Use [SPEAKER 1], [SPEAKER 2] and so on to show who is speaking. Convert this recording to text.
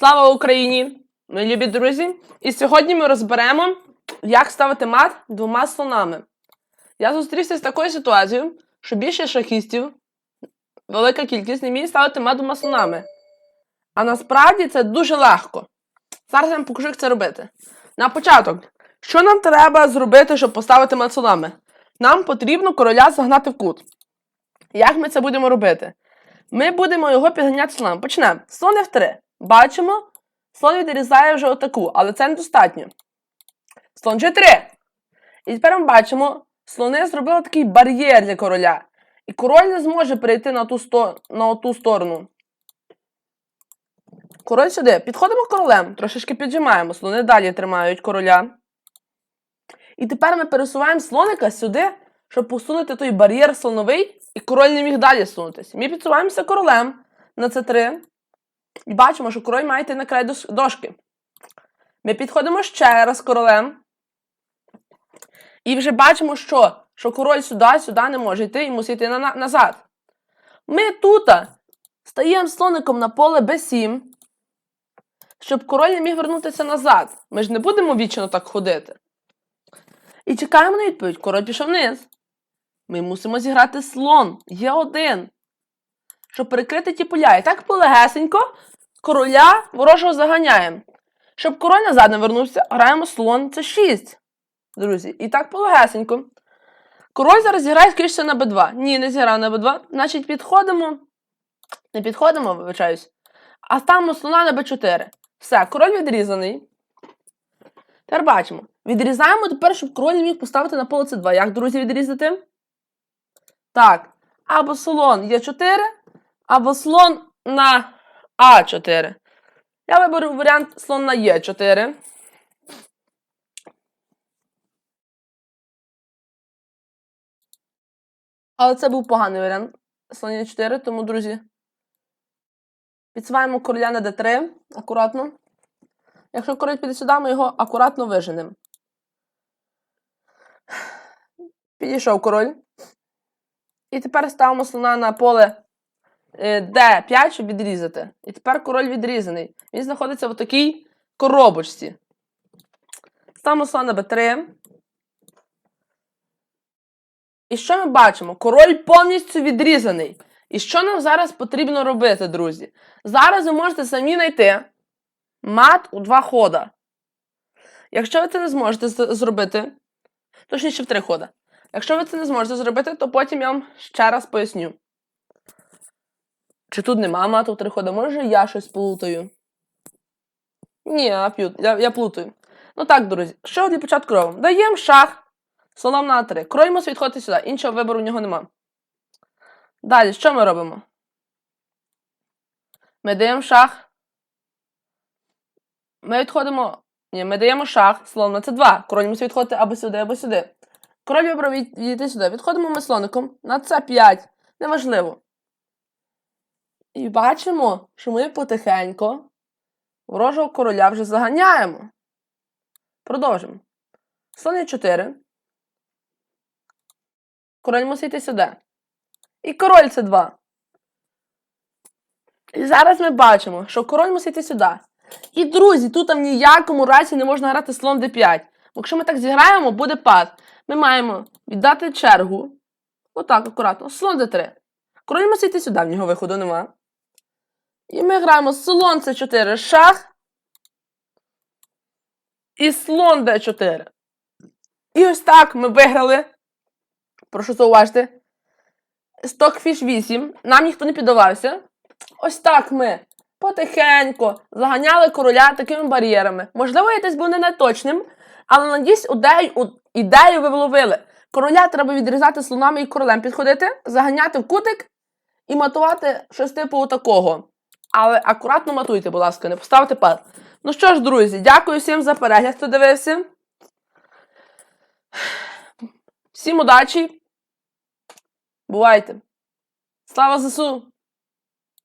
[SPEAKER 1] Слава Україні! Мої любі друзі! І сьогодні ми розберемо, як ставити мат двома слонами. Я зустрівся з такою ситуацією, що більше шахістів, велика кількість, не вміє ставити мат двома слонами. А насправді це дуже легко. Зараз я вам покажу, як це робити. На початок, що нам треба зробити, щоб поставити мат слонами? Нам потрібно короля загнати в кут. Як ми це будемо робити? Ми будемо його підганяти слоном. Почнемо. Слон F3. Бачимо, слон відрізає вже отаку, але це недостатньо. Слон G3. І тепер ми бачимо, слони зробили такий бар'єр для короля. І король не зможе перейти на ту, сто... на ту сторону. Король сюди. Підходимо королем, трошечки піджимаємо. Слони далі тримають короля. І тепер ми пересуваємо слоника сюди, щоб посунути той бар'єр слоновий, і король не міг далі сунутися. Ми підсуваємося королем на c3. І бачимо, що король має йти на край дошки. Ми підходимо ще раз королем. І вже бачимо, що, що король сюди, сюди не може йти і мусить йти на, на- назад. Ми тут стаємо слоником на поле b7, щоб король не міг вернутися назад. Ми ж не будемо вічно так ходити. І чекаємо на відповідь. Король пішов вниз. Ми мусимо зіграти слон. Є один. Щоб перекрити ті поля. І так полегесенько короля ворожого заганяємо. Щоб король назад не вернувся, граємо слон це 6. Друзі. І так полегесенько. Король зараз зіграє, скоріше, на b2. Ні, не зіграв на b2. Значить, підходимо. Не підходимо, вибачаюсь. А ставимо слона на b4. Все, король відрізаний. Тепер бачимо. Відрізаємо тепер, щоб король не міг поставити на поле c2. Як, друзі, відрізати? Так. Або слон Е4, або слон на А4. Я виберу варіант слон на Е4. Але це був поганий варіант слон Е4, тому, друзі, підсуваємо короля на d3 акуратно. Якщо король піде сюди, ми його акуратно виженемо. Підійшов король. І тепер ставимо слона на поле е, D5, щоб відрізати. І тепер король відрізаний. Він знаходиться в такій коробочці. Ставимо на B3. І що ми бачимо? Король повністю відрізаний. І що нам зараз потрібно робити, друзі? Зараз ви можете самі знайти мат у два хода. Якщо ви це не зможете зробити, точніше в три хода. Якщо ви це не зможете зробити, то потім я вам ще раз поясню. Чи тут нема мату в три хода? Може я щось плутаю? Ні, я, я, я плутаю. Ну так, друзі, що для початку робимо? Даємо шах слоном на 3. Король мусить відходити сюди. Іншого вибору в нього нема. Далі, що ми робимо? Ми даємо шах. Ми відходимо. Ні, ми даємо шах, слон на c2. Король мусить відходити або сюди, або сюди. Король вибрав відійти сюди. Відходимо ми слоником на c5. Неважливо. І бачимо, що ми потихеньку ворожого короля вже заганяємо. Продовжимо. Слон є 4. Король мусить сюди. І король це 2. І зараз ми бачимо, що король мусить сюди. І, друзі, тут в ніякому разі не можна грати слон d5. Бо якщо ми так зіграємо, буде пад. Ми маємо віддати чергу. Отак, акуратно. Слон d3. Король мусить сюди, в нього виходу нема. І ми граємо слон c4 шах. І слон d4. І ось так ми виграли. Прошу зауважити. Стокфіш 8. Нам ніхто не піддавався. Ось так ми потихеньку заганяли короля такими бар'єрами. Можливо, я десь був не неточним, але надіюсь, ідею ви вловили. Короля треба відрізати слонами і королем підходити, заганяти в кутик і матувати щось типу такого. Але акуратно матуйте, будь ласка, не поставте пар. Ну що ж, друзі, дякую всім за перегляд, хто дивився. Всім удачі. Бувайте! Слава ЗСУ!